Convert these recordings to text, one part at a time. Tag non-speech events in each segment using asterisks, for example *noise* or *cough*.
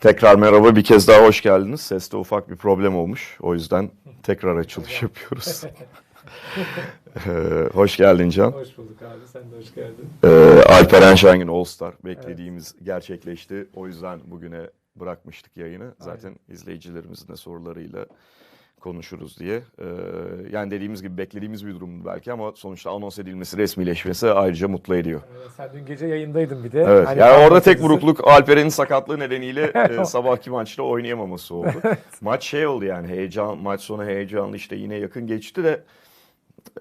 Tekrar merhaba bir kez daha hoş geldiniz. Seste ufak bir problem olmuş. O yüzden tekrar açılış yapıyoruz. *laughs* Ee, hoş geldin Can. Hoş bulduk abi. Sen de hoş geldin. Ee, Alperen Şengün All Star beklediğimiz gerçekleşti. O yüzden bugüne bırakmıştık yayını. Zaten izleyicilerimizin de sorularıyla konuşuruz diye. Ee, yani dediğimiz gibi beklediğimiz bir durumdu belki ama sonuçta anons edilmesi, resmileşmesi ayrıca mutlu ediyor. Ee, sen dün gece yayındaydın bir de. Evet. Hani yani orada tek burukluk Alperen'in sakatlığı nedeniyle *laughs* e, sabahki maçta oynayamaması oldu. *laughs* Maç şey oldu yani heyecan maç sonu heyecanlı işte yine yakın geçti de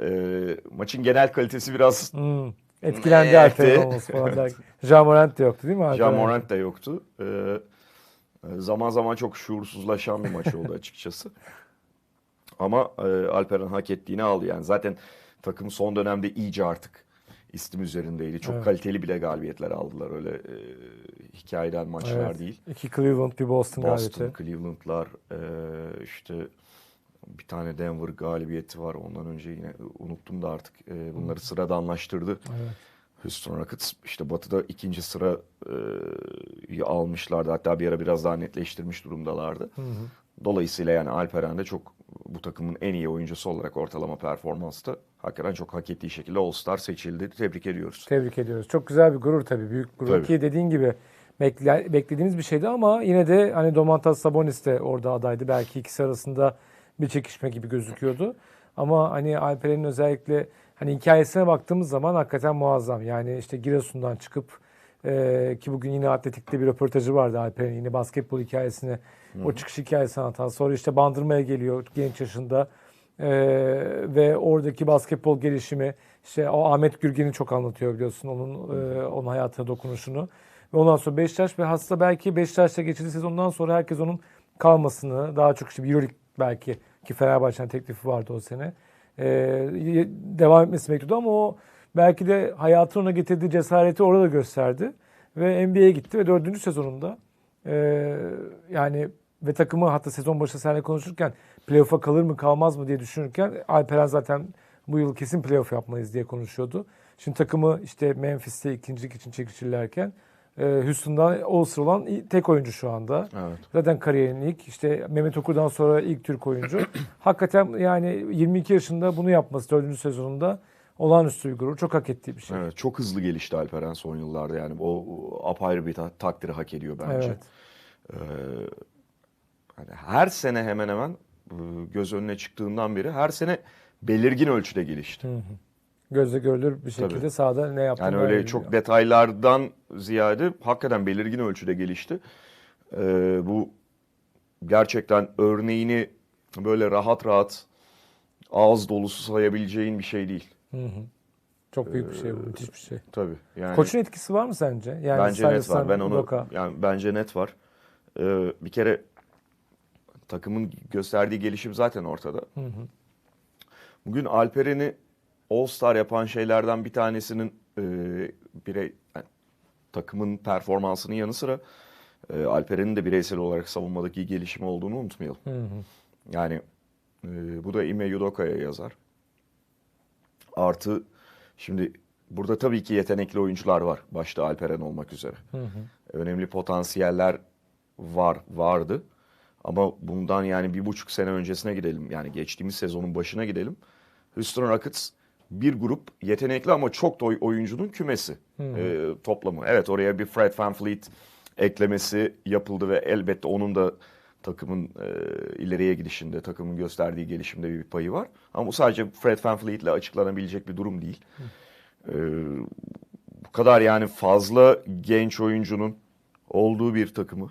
e, maçın genel kalitesi biraz Hmm, etkilendi *laughs* Evet. Alper'in olması falan. Ja Morant de yoktu değil mi? Jean Morant da yoktu. E, e, zaman zaman çok şuursuzlaşan bir maç oldu açıkçası. Ama e, Alperen hak ettiğini aldı yani. Zaten takım son dönemde iyice artık istim üzerindeydi. Çok Evet. kaliteli bile galibiyetler aldılar. Öyle e, hikayeden maçlar Evet. değil. İki Cleveland bir Boston, Boston, galibiyeti. Cleveland'lar, e, işte bir tane Denver galibiyeti var. Ondan önce yine unuttum da artık e, bunları sıradanlaştırdı. Evet. Houston Rockets işte Batı'da ikinci sırayı almışlardı. Hatta bir ara biraz daha netleştirmiş durumdalardı. Hı hı. Dolayısıyla yani Alperen de çok bu takımın en iyi oyuncusu olarak ortalama performansta hakikaten çok hak ettiği şekilde All-Star seçildi. Tebrik ediyoruz. Tebrik ediyoruz. Çok güzel bir gurur tabii. Büyük gurur Tabii. ki dediğin gibi bekle, beklediğimiz bir şeydi ama yine de hani Domantas Sabonis de orada adaydı. Belki ikisi arasında bir çekişme gibi gözüküyordu. Ama hani Alperen'in özellikle hani hikayesine baktığımız zaman hakikaten muazzam. Yani işte Giresun'dan çıkıp e, ki bugün yine Atletik'te bir röportajı vardı Alper'in yine basketbol hikayesini, o çıkış hikayesini anlatan. Sonra işte Bandırma'ya geliyor genç yaşında. Ee, ve oradaki basketbol gelişimi işte o Ahmet Gürgen'i çok anlatıyor biliyorsun onun e, onun hayatına dokunuşunu. Ve ondan sonra Beşiktaş ve hasta belki Beşiktaş'ta geçirdiği sezondan sonra herkes onun kalmasını daha çok işte Euroleague belki ki Fenerbahçe'nin teklifi vardı o sene. Ee, devam etmesi bekliyordu ama o belki de hayatın ona getirdiği cesareti orada gösterdi. Ve NBA'ye gitti ve dördüncü sezonunda ee, yani ve takımı hatta sezon başı seninle konuşurken playoff'a kalır mı kalmaz mı diye düşünürken Alperen zaten bu yıl kesin playoff yapmayız diye konuşuyordu. Şimdi takımı işte Memphis'te ikincilik için çekişirlerken e, Houston'dan All-Star olan tek oyuncu şu anda. Evet. Zaten kariyerin ilk işte Mehmet Okur'dan sonra ilk Türk oyuncu. *clears throat* Hakikaten yani 22 yaşında bunu yapması dördüncü sezonunda olağanüstü bir gurur. Çok hak ettiği bir şey. Evet, çok hızlı gelişti Alperen son yıllarda yani o, o apayrı bir ta- takdiri hak ediyor bence. Evet. Ee, hani her sene hemen hemen e, göz önüne çıktığından beri her sene belirgin ölçüde gelişti. Hı hı. Gözle görülür bir şekilde Tabii. sahada ne yaptığını Yani öyle öğreniliyor. çok detaylardan ziyade hakikaten belirgin ölçüde gelişti. Ee, bu gerçekten örneğini böyle rahat rahat ağız dolusu sayabileceğin bir şey değil. Hı hı. Çok büyük bir şey bu, müthiş bir şey. Tabii. Yani Koçun etkisi var mı sence? Yani bence net var. Ben onu Udoka. yani bence net var. Ee, bir kere takımın gösterdiği gelişim zaten ortada. Hı hı. Bugün Alperen'i All-Star yapan şeylerden bir tanesinin e, birey yani takımın performansının yanı sıra e, Alperen'in de bireysel olarak savunmadaki gelişimi olduğunu unutmayalım. Hı hı. Yani e, bu da Ime Udoka'ya yazar. Artı şimdi burada tabii ki yetenekli oyuncular var. Başta Alperen olmak üzere. Hı hı. Önemli potansiyeller var, vardı. Ama bundan yani bir buçuk sene öncesine gidelim. Yani geçtiğimiz sezonun başına gidelim. Houston Rockets bir grup yetenekli ama çok da oy- oyuncunun kümesi e, toplamı. Evet oraya bir Fred VanVleet eklemesi yapıldı ve elbette onun da takımın e, ileriye gidişinde, takımın gösterdiği gelişimde bir payı var. Ama bu sadece Fred VanVleet ile açıklanabilecek bir durum değil. E, bu kadar yani fazla genç oyuncunun olduğu bir takımı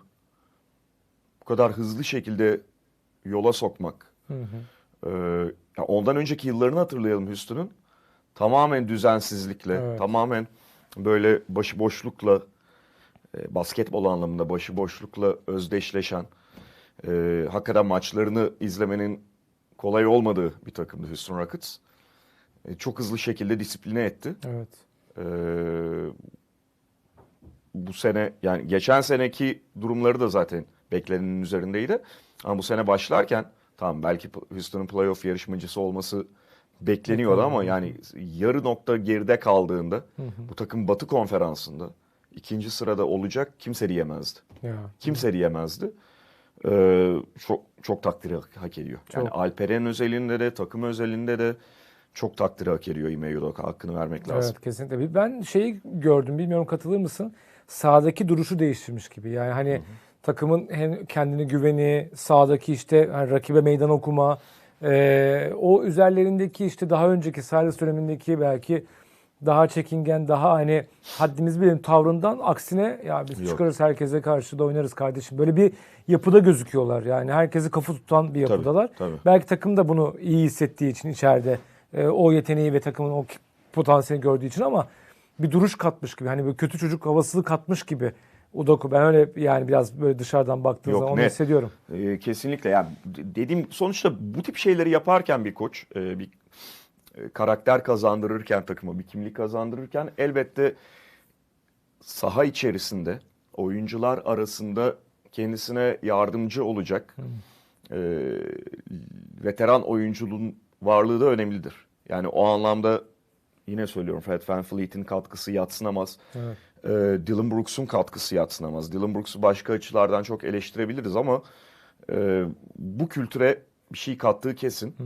bu kadar hızlı şekilde yola sokmak. Hı hı. Ya ondan önceki yıllarını hatırlayalım Houston'ın. Tamamen düzensizlikle, Evet. tamamen böyle başıboşlukla, e, basketbol anlamında başıboşlukla özdeşleşen, e, hakikaten maçlarını izlemenin kolay olmadığı bir takımdı Houston Rockets. E, çok hızlı şekilde disipline etti. Evet. Ee, bu sene yani geçen seneki durumları da zaten beklenenin üzerindeydi. Ama bu sene başlarken tamam belki Houston'ın playoff yarışmacısı olması bekleniyordu ama yani yarı nokta geride kaldığında bu takım Batı konferansında ikinci sırada olacak kimse diyemezdi. Ya. Kimse diyemezdi. Ee, çok çok takdiri hak, ediyor. Yani Çok. Alperen özelinde de takım özelinde de çok takdiri hak ediyor Ime Udoka. Hakkını vermek lazım. Evet kesinlikle. Ben şeyi gördüm bilmiyorum katılır mısın? Sağdaki duruşu değiştirmiş gibi. Yani hani takımın hem kendini güveni, sağdaki işte hani rakibe meydan okuma, e, o üzerlerindeki işte daha önceki Silas dönemindeki belki daha çekingen, daha hani haddimiz bilelim tavrından aksine ya biz Yok. çıkarız herkese karşı da oynarız kardeşim. Böyle bir yapıda gözüküyorlar. Yani herkesi kafa tutan bir yapıdalar. tabii. Belki takım da bunu iyi hissettiği için içeride e, o yeteneği ve takımın o potansiyeli gördüğü için ama bir duruş katmış gibi. Hani böyle kötü çocuk havasını katmış gibi. Udoku ben öyle yani biraz böyle dışarıdan baktığım Yok, zaman onu hissediyorum. Ee, kesinlikle yani dediğim sonuçta bu tip şeyleri yaparken bir koç e, bir karakter kazandırırken takıma bir kimlik kazandırırken elbette saha içerisinde oyuncular arasında kendisine yardımcı olacak e, veteran oyunculuğun varlığı da önemlidir. Yani o anlamda yine söylüyorum Fred VanVleet'in katkısı yatsınamaz. Evet. Ee, Dylan Brooks'un katkısı yatsınamaz. Dylan Brooks'u başka açılardan çok eleştirebiliriz ama e, bu kültüre bir şey kattığı kesin.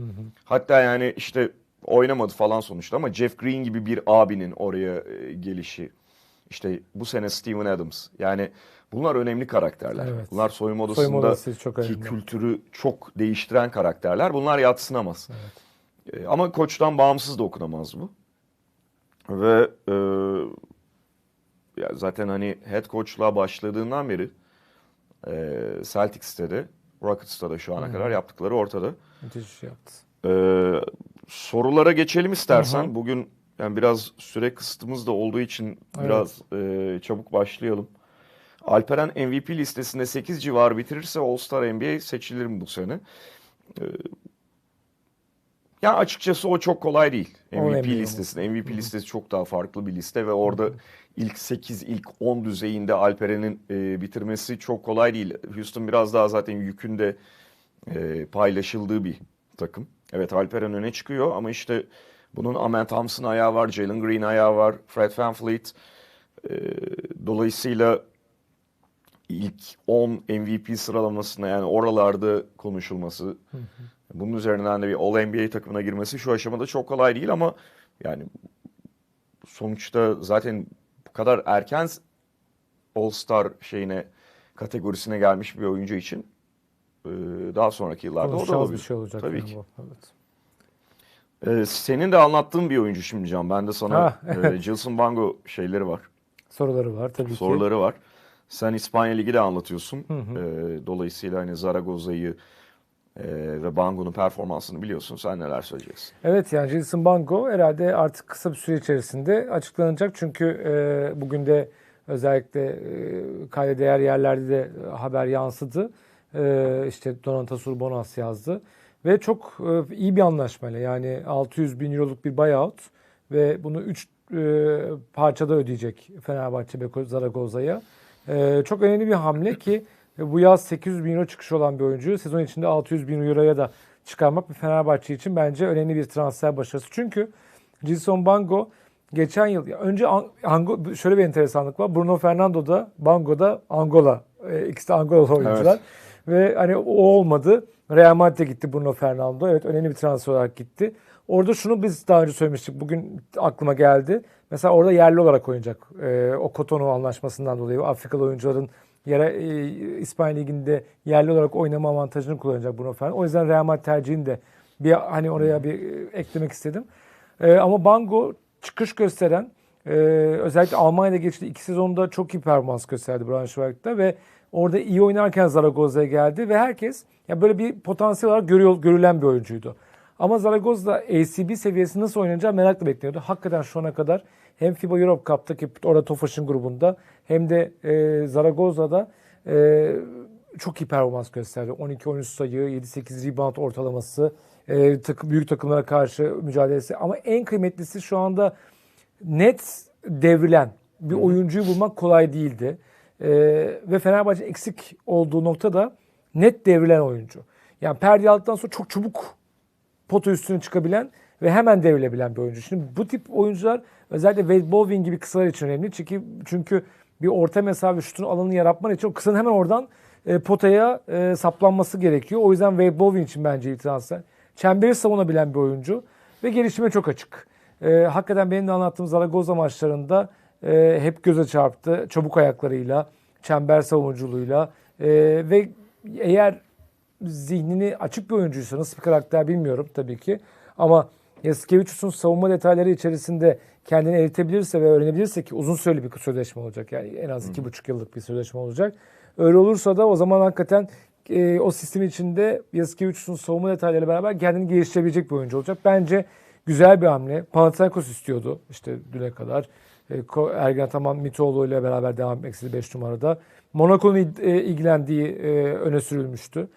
Hatta yani işte oynamadı falan sonuçta ama Jeff Green gibi bir abinin oraya e, gelişi. İşte bu sene Steven Adams. Yani bunlar önemli karakterler. Evet. Bunlar soyunma odasında Soyunma odası çok ki önemli. kültürü çok değiştiren karakterler. Bunlar yatsınamaz. E, ama koçtan bağımsız da okunamaz bu. Ve e, ya zaten hani head coach'luğa başladığından beri e, Celtics'te de Rockets'ta da şu ana kadar yaptıkları ortada. Müthiş şey yaptı. E, sorulara geçelim istersen. Hı hı. Bugün yani biraz süre kısıtımız da olduğu için biraz e, çabuk başlayalım. Alperen MVP listesinde 8 civarı bitirirse All-Star NBA seçilir mi bu sene? E, ya açıkçası o çok kolay değil. MVP listesinde. MVP listesi çok daha farklı bir liste ve orada ilk 8, ilk 10 düzeyinde Alperen'in e, bitirmesi çok kolay değil. Houston biraz daha zaten yükünde e, paylaşıldığı bir takım. Evet Alperen öne çıkıyor ama işte bunun Amen Thompson ayağı var, Jalen Green ayağı var, Fred VanVleet. E, dolayısıyla ilk 10 MVP sıralamasına yani oralarda konuşulması, bunun üzerinden de bir All NBA takımına girmesi şu aşamada çok kolay değil ama yani sonuçta zaten bu kadar erken All Star şeyine kategorisine gelmiş bir oyuncu için daha sonraki yıllarda o da olabilir. bir şey olacak. Tabii yani ki. bu. Evet. E, senin de anlattığın bir oyuncu şimdi Can. Ben de sana Ha, e, Gilson Bango şeyleri var. Soruları var tabii ki. soruları var. Sen İspanya Ligi de anlatıyorsun. E, dolayısıyla hani Zaragoza'yı e, ve Bango'nun performansını biliyorsun. Sen neler söyleyeceksin? Evet yani Jason Bango herhalde artık kısa bir süre içerisinde açıklanacak. Çünkü e, bugün de özellikle e, kayda değer yerlerde de haber yansıdı. E, işte Donatas Urbonas yazdı. Ve çok e, iyi bir anlaşmayla yani 600 bin euroluk bir buyout ve bunu 3 parçada ödeyecek Fenerbahçe Beko Zaragoza'ya. E, çok önemli bir hamle ki e, bu yaz 800 bin euro çıkış olan bir oyuncu sezon içinde 600 bin euroya da çıkarmak bir Fenerbahçe için bence önemli bir transfer başarısı. Çünkü Gilson Bango geçen yıl önce An- Ango, şöyle bir enteresanlık var. Bruno Fernando da Bango da Angola. E, ikisi de Angolalı oyuncular. Ve hani o olmadı. Real Madrid'e gitti Bruno Fernando. Evet önemli bir transfer olarak gitti. Orada şunu biz daha önce söylemiştik. Bugün aklıma geldi. Mesela orada yerli olarak oynayacak. E, o Cotonou anlaşmasından dolayı Afrikalı oyuncuların yere e, İspanya Ligi'nde yerli olarak oynama avantajını kullanacak Bruno Fernando. O yüzden Real Madrid tercihini de bir hani oraya bir e, eklemek istedim. E, ama Bango çıkış gösteren e, özellikle Almanya'da geçti iki sezonda çok iyi performans gösterdi Braunschweig'da ve orada iyi oynarken Zaragoza'ya geldi ve herkes ya böyle bir potansiyel olarak görüyor, görülen bir oyuncuydu. Ama Zaragoza ACB seviyesi nasıl oynanacağı merakla bekliyordu. Hakikaten şu ana kadar hem FIBA Europe Cup'ta ki orada Tofaş'ın grubunda hem de e, Zaragoza'da e, çok iyi performans gösterdi. 12-13 sayı, 7-8 rebound ortalaması, e, takım, büyük takımlara karşı mücadelesi. Ama en kıymetlisi şu anda net devrilen bir oyuncuyu bulmak kolay değildi. E, ve Fenerbahçe eksik olduğu nokta da net devrilen oyuncu. Yani perde aldıktan sonra çok çabuk pota üstüne çıkabilen ve hemen devrilebilen bir oyuncu. Şimdi bu tip oyuncular özellikle Wade Baldwin gibi kısalar için önemli. Çünkü çünkü bir orta mesafe şutun alanını yaratman için o kısanın hemen oradan e, potaya e, saplanması gerekiyor. O yüzden Wade Baldwin için bence iyi transfer. Çemberi savunabilen bir oyuncu ve gelişime çok açık. E, hakikaten benim de anlattığım Zaragoza maçlarında e, hep göze çarptı. Çabuk ayaklarıyla, çember savunuculuğuyla e, ve eğer zihnini açık bir oyuncuysa nasıl bir karakter bilmiyorum tabii ki. Ama Yasikevicius'un savunma detayları içerisinde kendini eritebilirse ve öğrenebilirse ki uzun süreli bir sözleşme olacak. Yani en az iki buçuk yıllık bir sözleşme olacak. Öyle olursa da o zaman hakikaten e, o sistem içinde Yasikevicius'un savunma detaylarıyla beraber kendini geliştirebilecek bir oyuncu olacak. Bence güzel bir hamle. Panathinaikos istiyordu işte düne kadar. E, Ergen Ataman Mitoğlu ile beraber devam etmek istedi 5 numarada. Monaco'nun e, ilgilendiği e, öne sürülmüştü.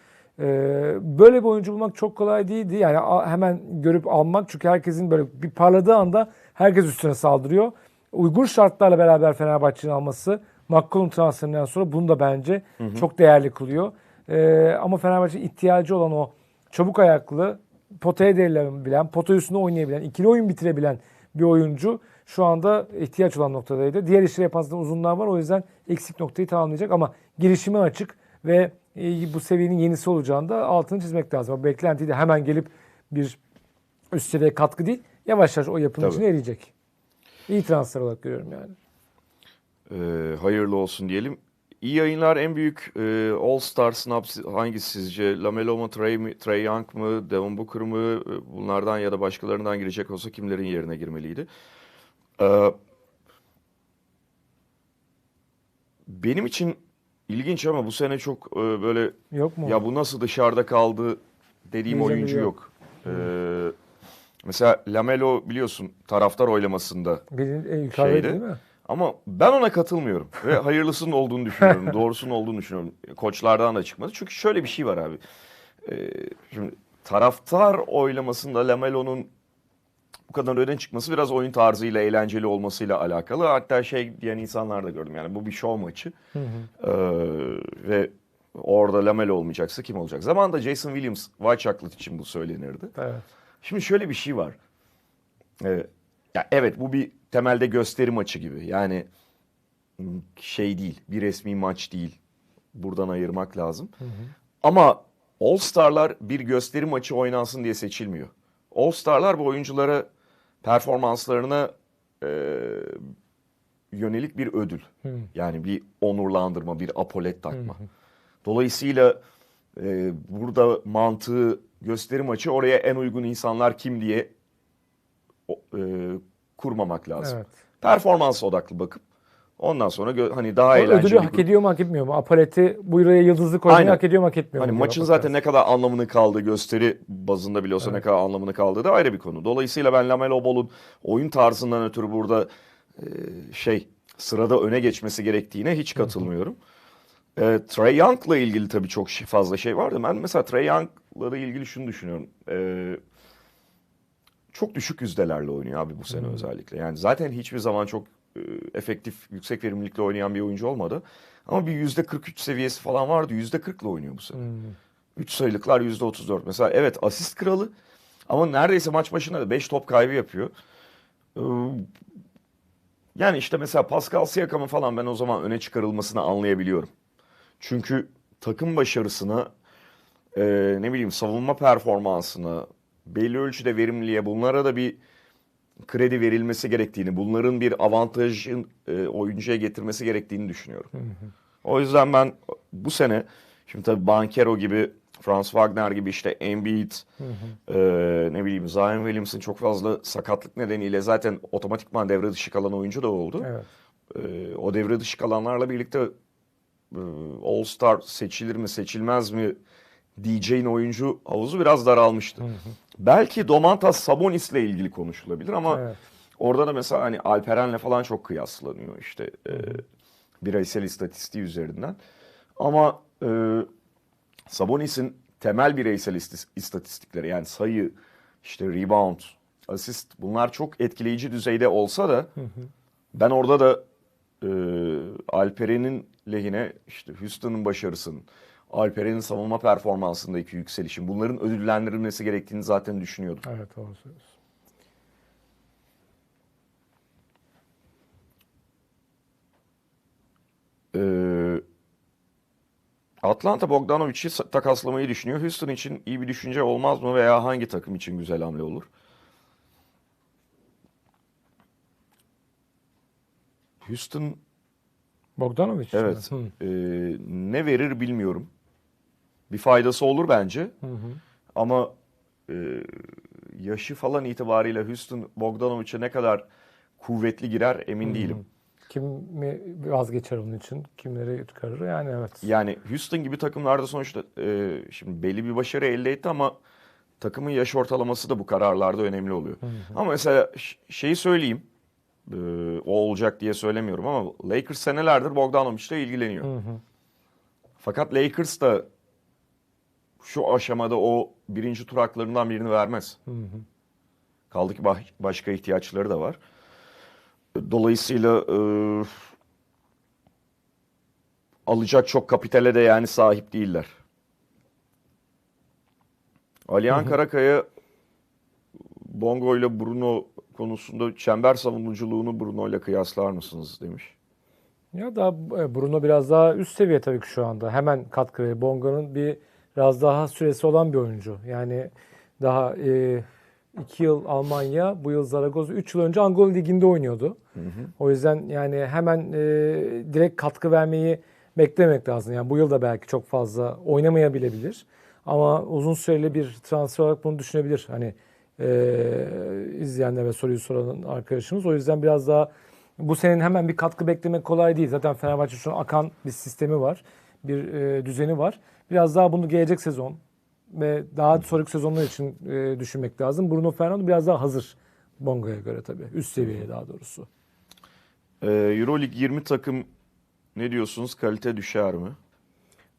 Böyle bir oyuncu bulmak çok kolay değildi. Yani hemen görüp almak çünkü herkesin böyle bir parladığı anda herkes üstüne saldırıyor. Uygun şartlarla beraber Fenerbahçe'nin alması McCollum transferinden sonra bunu da bence çok değerli kılıyor. Ama Fenerbahçe'nin ihtiyacı olan o çabuk ayaklı, potaya devrilebilen, pota üstünde oynayabilen, ikili oyun bitirebilen bir oyuncu şu anda ihtiyaç olan noktadaydı. Diğer işleri yapan uzunlar var. O yüzden eksik noktayı tamamlayacak ama girişime açık ve e, bu seviyenin yenisi olacağını da altını çizmek lazım. O beklentiyi de hemen gelip bir üst seviye katkı değil. Yavaş yavaş o yapının Tabii. içine eriyecek. İyi transfer olarak görüyorum yani. Ee, hayırlı olsun diyelim. İyi yayınlar. En büyük e, All Star snap si- hangisi sizce? Lamelo mu, Trey, Trey Young mı, Devin Booker mı? Bunlardan ya da başkalarından girecek olsa kimlerin yerine girmeliydi? Ee, benim için ilginç ama bu sene çok e, böyle Yok mu? ya bu nasıl dışarıda kaldı dediğim Diyeceğim oyuncu biri yok. Ee, mesela Lamelo biliyorsun taraftar oylamasında Birinin en yukarıdaydı şeyde. değil mi? ama ben ona katılmıyorum. Ve hayırlısının olduğunu düşünüyorum. *laughs* Doğrusunun olduğunu düşünüyorum. Koçlardan da çıkmadı. Çünkü şöyle bir şey var abi. Ee, şimdi taraftar oylamasında Lamelo'nun kadar öne çıkması biraz oyun tarzıyla, eğlenceli olmasıyla alakalı. Hatta şey diyen insanlar da gördüm. Yani bu bir show maçı. Ee, ve orada Lamelo olmayacaksa kim olacak? Zamanında Jason Williams White Chocolate için bu söylenirdi. Evet. Şimdi şöyle bir şey var. Ee, ya evet bu bir temelde gösteri maçı gibi. Yani m, şey değil, bir resmi maç değil. Buradan ayırmak lazım. Ama All Star'lar bir gösteri maçı oynansın diye seçilmiyor. All Star'lar bu oyunculara performanslarına e, yönelik bir ödül. Yani bir onurlandırma, bir apolet takma. Dolayısıyla e, burada mantığı gösteri maçı oraya en uygun insanlar kim diye e, kurmamak lazım. Evet. Performans odaklı bakıp ondan sonra hani daha O eğlenceli. ödülü hak ediyor mu hak etmiyor mu? Apaleti buraya yıldızlı koymayı Aynen. hak ediyor mu hak etmiyor Hani mu? diye maçın zaten ne kadar anlamını kaldığı gösteri bazında bile olsa ne kadar anlamını kaldığı da ayrı bir konu. Dolayısıyla ben Lamelo Ball'un oyun tarzından ötürü burada e, şey sırada öne geçmesi gerektiğine hiç katılmıyorum. E, Trey Young'la ilgili tabii çok fazla şey vardı. Ben mesela Trey Young'la ilgili şunu düşünüyorum. E, çok düşük yüzdelerle oynuyor abi bu sene özellikle. Yani zaten hiçbir zaman çok efektif, yüksek verimlilikle oynayan bir oyuncu olmadı. Ama bir yüzde 43 seviyesi falan vardı. Yüzde 40'la oynuyor bu sene. 3 sayılıklar yüzde 34. Mesela evet asist kralı ama neredeyse maç başına da 5 top kaybı yapıyor. Ee, Yani işte mesela Pascal Siakam'ın falan ben o zaman öne çıkarılmasını anlayabiliyorum. Çünkü takım başarısına, e, ne bileyim savunma performansına, belli ölçüde verimliliğe bunlara da bir kredi verilmesi gerektiğini, bunların bir avantajın e, oyuncuya getirmesi gerektiğini düşünüyorum. O yüzden ben bu sene şimdi tabii Bankero gibi, Franz Wagner gibi işte Embiid, e, ne bileyim Zion Williamson çok fazla sakatlık nedeniyle zaten otomatikman devre dışı kalan oyuncu da oldu. Evet. E, o devre dışı kalanlarla birlikte e, All Star seçilir mi seçilmez mi diyeceğin oyuncu havuzu biraz daralmıştı. Belki Domantas Sabonis'le ilgili konuşulabilir ama Evet. orada da mesela hani Alperen'le falan çok kıyaslanıyor işte e, bireysel istatistiği üzerinden. Ama e, Sabonis'in temel bireysel istatistikleri yani sayı, işte rebound, asist bunlar çok etkileyici düzeyde olsa da ben orada da e, Alperen'in lehine işte Houston'ın başarısının, Alperen'in savunma performansındaki yükselişin bunların ödüllendirilmesi gerektiğini zaten düşünüyordum. Evet doğru söylüyorsun. Ee, Atlanta Bogdanovic'i takaslamayı düşünüyor. Houston için iyi bir düşünce olmaz mı veya hangi takım için güzel hamle olur? Houston Bogdanovic. evet ee, ne verir bilmiyorum. Bir faydası olur bence. Hı hı. Ama e, yaşı falan itibariyle Houston Bogdanovic'e ne kadar kuvvetli girer emin değilim. Kim mi vazgeçer onun için? Kimleri çıkarır? Yani evet. Yani Houston gibi takımlarda sonuçta e, şimdi belli bir başarı elde etti ama takımın yaş ortalaması da bu kararlarda önemli oluyor. Ama mesela şeyi söyleyeyim. e, o olacak diye söylemiyorum ama Lakers senelerdir Bogdanovic'le ilgileniyor. Hı hı. Fakat Lakers da şu aşamada o birinci tur haklarından birini vermez. Hı hı. Kaldı ki başka ihtiyaçları da var. Dolayısıyla e, alacak çok kapitale de yani sahip değiller. Alihan Karakaya Bongo ile Bruno konusunda çember savunuculuğunu Bruno ile kıyaslar mısınız demiş. Ya da e, Bruno biraz daha üst seviye tabii ki şu anda. Hemen katkı veriyor. Bongo'nun bir biraz daha süresi olan bir oyuncu. Yani daha e, iki yıl Almanya, bu yıl Zaragoza, üç yıl önce Angola Ligi'nde oynuyordu. O yüzden yani hemen e, direkt katkı vermeyi beklemek lazım. Yani bu yıl da belki çok fazla oynamayabilir. Ama uzun süreli bir transfer olarak bunu düşünebilir. Hani e, izleyenler ve soruyu soran arkadaşımız. O yüzden biraz daha bu senin hemen bir katkı beklemek kolay değil. Zaten Fenerbahçe şu an akan bir sistemi var. Bir e, düzeni var. Biraz daha bunu gelecek sezon ve daha sonraki sezonlar için e, düşünmek lazım. Bruno Fernando biraz daha hazır Bongo'ya göre tabii. Üst seviyeye daha doğrusu. E, Euroleague 20 takım ne diyorsunuz? Kalite düşer mi?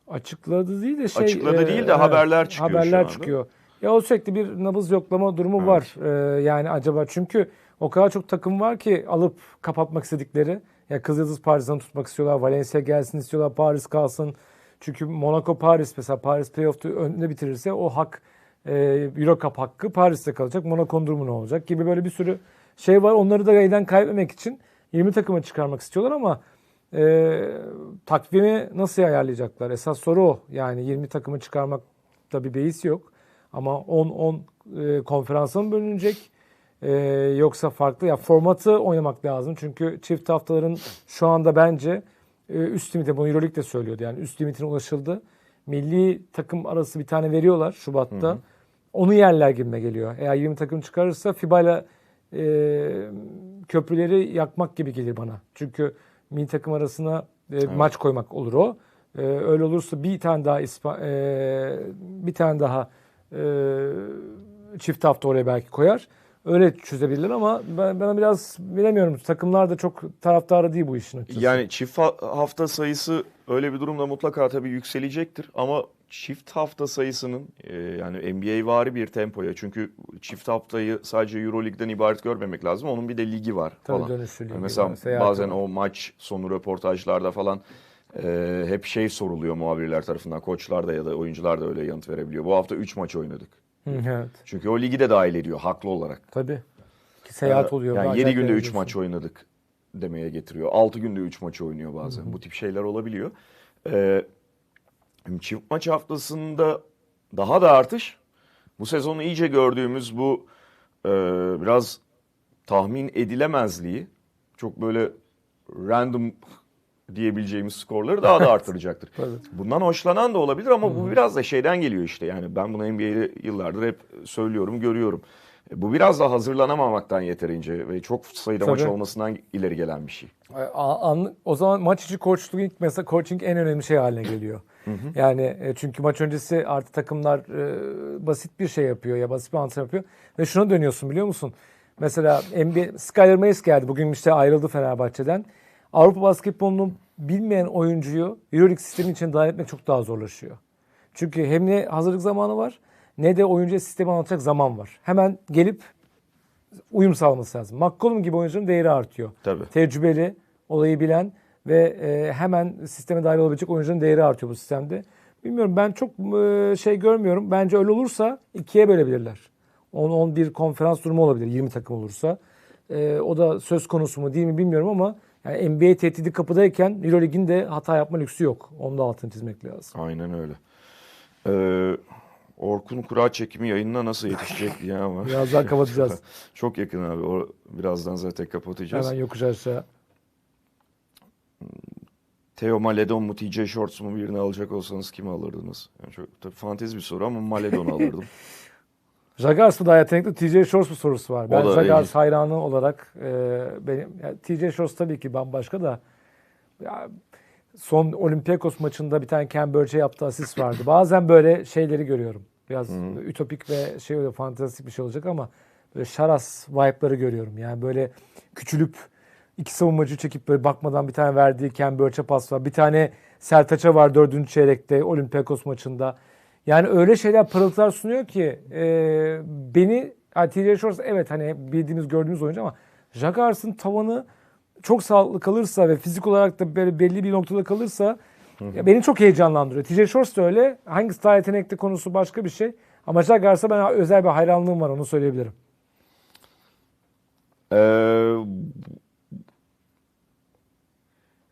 Açıkladı değil de şey... Açıkladı değil de haberler çıkıyor Haberler çıkıyor. Ya o sürekli bir nabız yoklama durumu Evet. var. Ee, yani acaba çünkü o kadar çok takım var ki alıp kapatmak istedikleri. Ya Kızıldız Paris'ten tutmak istiyorlar. Valencia gelsin istiyorlar. Paris kalsın. Çünkü Monaco Paris mesela Paris playoff'ta önde bitirirse o hak e, Euro Cup hakkı Paris'te kalacak. Monaco'nun durumu ne olacak gibi böyle bir sürü şey var. Onları da elden kaybetmek için 20 takıma çıkarmak istiyorlar ama e, takvimi nasıl ayarlayacaklar? Esas soru o. Yani 20 takımı çıkarmakta bir beis yok. Ama 10-10 e, konferansa mı bölünecek? E, yoksa farklı ya formatı oynamak lazım. Çünkü çift haftaların şu anda bence e, üst limite bunu Euroleague de söylüyordu. Yani üst limitine ulaşıldı. Milli takım arası bir tane veriyorlar Şubat'ta. Onu yerler gibime geliyor. Eğer 20 takım çıkarırsa FIBA ile e, köprüleri yakmak gibi gelir bana. Çünkü milli takım arasına e, maç koymak olur o. E, öyle olursa bir tane daha İspa, e, bir tane daha e, çift hafta oraya belki koyar. Öyle çözebilirler ama ben bana biraz bilemiyorum. Takımlar da çok taraftarı değil bu işin açıkçası. Yani çift ha- hafta sayısı öyle bir durumda mutlaka tabii yükselecektir ama çift hafta sayısının e, yani NBA vari bir tempoya çünkü çift haftayı sadece Euroleague'den ibaret görmemek lazım. Onun bir de ligi var Tabii falan. dönüşlü ligi Yani mesela var, seyahat bazen var. o maç sonu röportajlarda falan e, hep şey soruluyor muhabirler tarafından. Koçlar da ya da oyuncular da öyle yanıt verebiliyor. Bu hafta 3 maç oynadık. Evet. Çünkü o ligi de dahil ediyor haklı olarak. Tabii. Ki seyahat Ee, oluyor. Yani acayip 7 günde 3 eğleniyorsun. maç oynadık demeye getiriyor. 6 günde 3 maç oynuyor bazen. Bu tip şeyler olabiliyor. Ee, çift maç haftasında daha da artış. Bu sezonu iyice gördüğümüz bu e, biraz tahmin edilemezliği çok böyle random diyebileceğimiz skorları daha da artıracaktır. Bundan hoşlanan da olabilir ama bu biraz da şeyden geliyor işte. Yani ben bunu NBA'de yıllardır hep söylüyorum, görüyorum. E, Bu biraz da hazırlanamamaktan yeterince ve çok sayıda maç Tabii. olmasından ileri gelen bir şey. O zaman maç içi coaching mesela coaching en önemli şey haline geliyor. Yani e, çünkü maç öncesi artık takımlar e, basit bir şey yapıyor ya basit bir antrenman yapıyor ve şuna dönüyorsun biliyor musun? Mesela NBA Skyler Mays geldi. Bugün işte ayrıldı Fenerbahçe'den. Avrupa basketbolunu bilmeyen oyuncuyu EuroLeague sistemi için dahil etmek çok daha zorlaşıyor. Çünkü hem ne hazırlık zamanı var ne de oyuncuya sistemi anlatacak zaman var. Hemen gelip uyum sağlaması lazım. McCollum gibi oyuncunun değeri artıyor. Tabii. Tecrübeli, olayı bilen ve e, hemen sisteme dahil olabilecek oyuncunun değeri artıyor bu sistemde. Bilmiyorum ben çok e, şey görmüyorum. Bence öyle olursa ikiye bölebilirler. 10-11 konferans durumu olabilir 20 takım olursa. E, o da söz konusu mu değil mi bilmiyorum ama Yani NBA tehdidi kapıdayken Euroleague'in de hata yapma lüksü yok. Onu da altını çizmek lazım. Aynen öyle. Ee, Orkun Kura çekimi yayınına nasıl yetişecek diye ama. *laughs* Birazdan kapatacağız. *laughs* Çok yakın abi. O birazdan zaten kapatacağız. Hemen yokuş aşağı. Theo Maledon mu TJ Shorts mu birini alacak olsanız kimi alırdınız? Yani çok tabii fantezi bir soru ama Maledon'u *laughs* alırdım. Jagars mı daha yetenekli, TJ Shorts mu sorusu var. Ben ilginç. hayranı olarak e, benim yani TJ Shorts tabii ki bambaşka da ya, son Olympiakos maçında bir tane Ken Burch'e yaptığı asist vardı. *clears throat* Bazen böyle şeyleri görüyorum. Biraz ütopik ve şey öyle fantastik bir şey olacak ama böyle şaras vibe'ları görüyorum. Yani böyle küçülüp iki savunmacı çekip böyle bakmadan bir tane verdiği Ken Burch'e pas var. Bir tane Sertaç'a var dördüncü çeyrekte Olympiakos maçında. Yani öyle şeyler pırıltılar sunuyor ki e, beni yani TJ Shorts evet hani bildiğimiz gördüğümüz oyuncu ama Jagars'ın tavanı çok sağlıklı kalırsa ve fizik olarak da böyle belli bir noktada kalırsa ya beni çok heyecanlandırıyor. TJ Shorts da öyle. Hangisi daha yetenekli konusu başka bir şey. Ama Jagars'a ben özel bir hayranlığım var onu söyleyebilirim. Ee,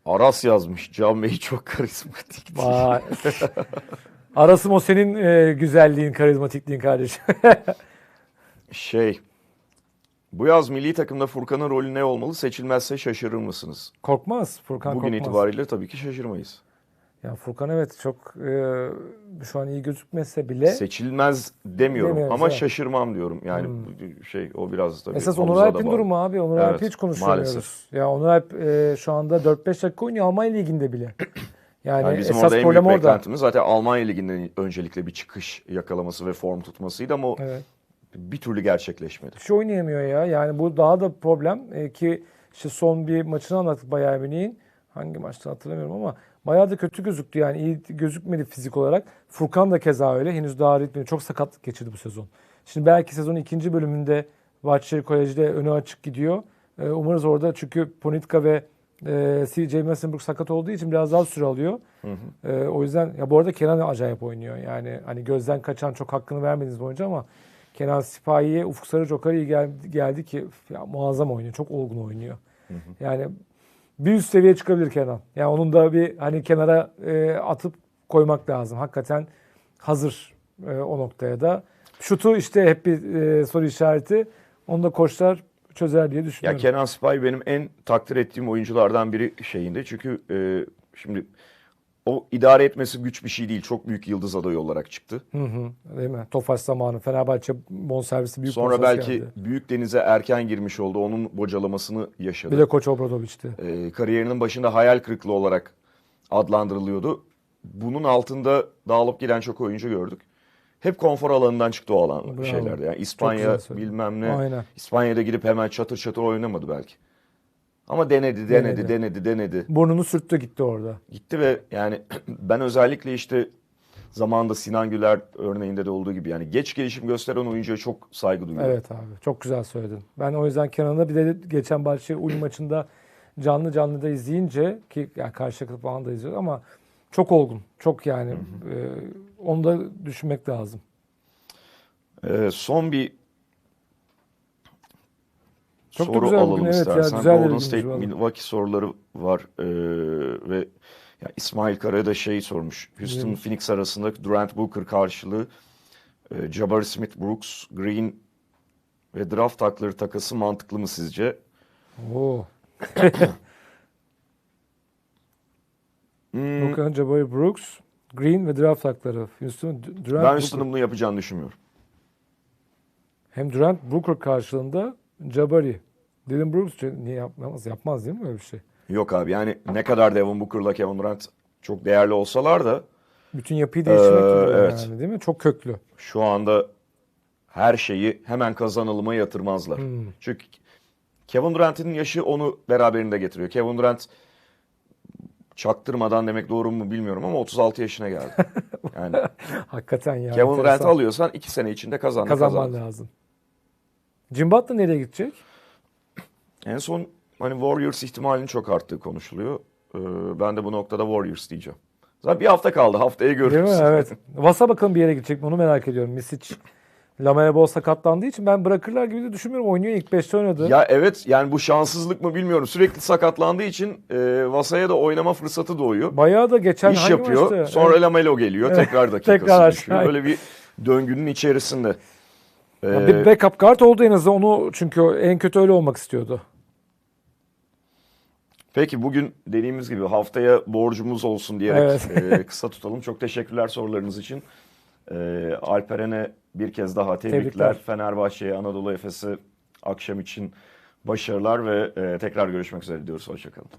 Aras yazmış. Can Bey çok karizmatik. Vay. *laughs* Arasım o senin e, güzelliğin, karizmatikliğin kardeşim. *laughs* Şey. Bu yaz milli takımda Furkan'ın rolü ne olmalı? Seçilmezse şaşırır mısınız? korkmaz. Furkan Bugün korkmaz. itibariyle tabii ki şaşırmayız. Ya Furkan evet çok e, şu an iyi gözükmese bile Seçilmez demiyorum Demiyoruz, ama evet. şaşırmam diyorum. Yani şey o biraz tabii. Esas Onur Alp'in durumu abi. Onur Evet, Alp'i hiç konuşmuyoruz. maalesef. Ya Onur Alp e, şu anda 4-5 dakika oynuyor Almanya Ligi'nde bile. Yani, Yani bizim esas orada en büyük problem orada. beklentimiz zaten Almanya Ligi'nden öncelikle bir çıkış yakalaması ve form tutmasıydı ama o Evet. bir türlü gerçekleşmedi. Hiç oynayamıyor ya. Yani bu daha da problem e, ki işte son bir maçını anlattık Bayern Münih'in. Hangi maçta hatırlamıyorum ama bayağı da kötü gözüktü yani iyi gözükmedi fizik olarak. Furkan da keza öyle. Henüz daha ritmi çok sakatlık geçirdi bu sezon. Şimdi belki sezonun ikinci bölümünde Bahçeşehir Koleji'de önü açık gidiyor. E, umarız orada çünkü Ponitka ve e, CJ Messenberg sakat olduğu için biraz daha süre alıyor. E, o yüzden ya bu arada Kenan acayip oynuyor. Yani hani gözden kaçan çok hakkını vermediğiniz bir oyuncu ama Kenan Sipahi'ye Ufuk Sarıcı o kadar iyi geldi, geldi ki ya, muazzam oynuyor. Çok olgun oynuyor. Yani bir üst seviye çıkabilir Kenan. Yani onun da bir hani kenara e, atıp koymak lazım. Hakikaten hazır e, o noktaya da. Şutu işte hep bir e, soru işareti. Onu da koçlar çözer diye Ya düşünüyorum. Kenan Spy benim en takdir ettiğim oyunculardan biri şeyinde. Çünkü e, şimdi o idare etmesi güç bir şey değil. Çok büyük yıldız adayı olarak çıktı. Hı hı, değil mi? Tofaş zamanı. Fenerbahçe bonservisi büyük Sonra belki geldi. büyük denize erken girmiş oldu. Onun bocalamasını yaşadı. Bir de Koç Obradoviç'ti. e, kariyerinin başında hayal kırıklığı olarak adlandırılıyordu. Bunun altında dağılıp giden çok oyuncu gördük. Hep konfor alanından çıktı o alan Bravo. şeylerde. Yani İspanya bilmem ne. Aynen. İspanya'da gidip hemen çatır çatır oynamadı belki. Ama denedi, denedi, Denedi. denedi, denedi. Burnunu sürttü gitti orada. Gitti ve yani *clears throat* ben özellikle işte zamanında Sinan Güler örneğinde de olduğu gibi yani geç gelişim gösteren oyuncuya çok saygı duyuyorum. Evet abi çok güzel söyledin. Ben o yüzden Kenan'da bir de geçen Bahçeşehir Ulm maçında canlı canlı da izleyince ki yani karşılıklı falan da izliyoruz ama çok olgun. Çok yani e, onu da düşünmek lazım. Ee, son bir Çok soru güzel alalım bugün, evet ya, istersen. güzel de Golden State var. Milwaukee soruları var Ee, ve ya İsmail Kara'ya da şey sormuş. Houston Neymiş? Phoenix arasında Durant Booker karşılığı e, Jabari Smith, Brooks, Green ve draft takları takası mantıklı mı sizce? Oo. *coughs* Hmm, Luka, Jabari Brooks, Green ve draft hakları. Houston, Durant, ben. Houston'ın bunu yapacağını düşünmüyorum. Hem Durant, Booker karşılığında Jabari. Dylan Brooks niye yapmaz? Yapmaz değil mi öyle bir şey? Yok abi yani ne kadar Devin Booker'la Kevin Durant çok değerli olsalar da Bütün yapıyı değiştirmek Ee, evet. yani değil mi? Çok köklü. şu anda her şeyi hemen kazanılıma yatırmazlar. Hmm. Çünkü Kevin Durant'in yaşı onu beraberinde getiriyor. Kevin Durant çaktırmadan demek doğru mu bilmiyorum ama 36 yaşına geldi. *laughs* Yani Hakikaten ya. Kevin enteresan. alıyorsan 2 sene içinde kazandı. Kazanman kazandı. lazım. Jim Butler nereye gidecek? En son hani Warriors ihtimalinin çok arttığı konuşuluyor. Ee, ben de bu noktada Warriors diyeceğim. Zaten bir hafta kaldı. Haftaya Değil görürüz. mi? Evet. *laughs* Vasa bakalım bir yere gidecek mi? Onu merak ediyorum. Misic Lamela Ball sakatlandığı için ben bırakırlar gibi de düşünmüyorum. Oynuyor ilk 5'te oynadı. Ya evet yani bu şanssızlık mı bilmiyorum. Sürekli sakatlandığı için e, Vasa'ya da oynama fırsatı doğuyor. Bayağı da geçen İş yapıyor. maçtı? Sonra Evet. Lamelo geliyor. Evet. Tekrar *laughs* dakikası Tekrar düşüyor. aşağı. Böyle bir döngünün içerisinde. Ee, bir backup guard oldu en azından onu çünkü en kötü öyle olmak istiyordu. Peki bugün dediğimiz gibi haftaya borcumuz olsun diyerek e, kısa tutalım. Çok teşekkürler sorularınız için. E, Alperen'e bir kez daha tebrikler. Tebrikler. Fenerbahçe'ye, Anadolu Efes'e akşam için başarılar ve e, tekrar görüşmek üzere diyoruz. Hoşçakalın.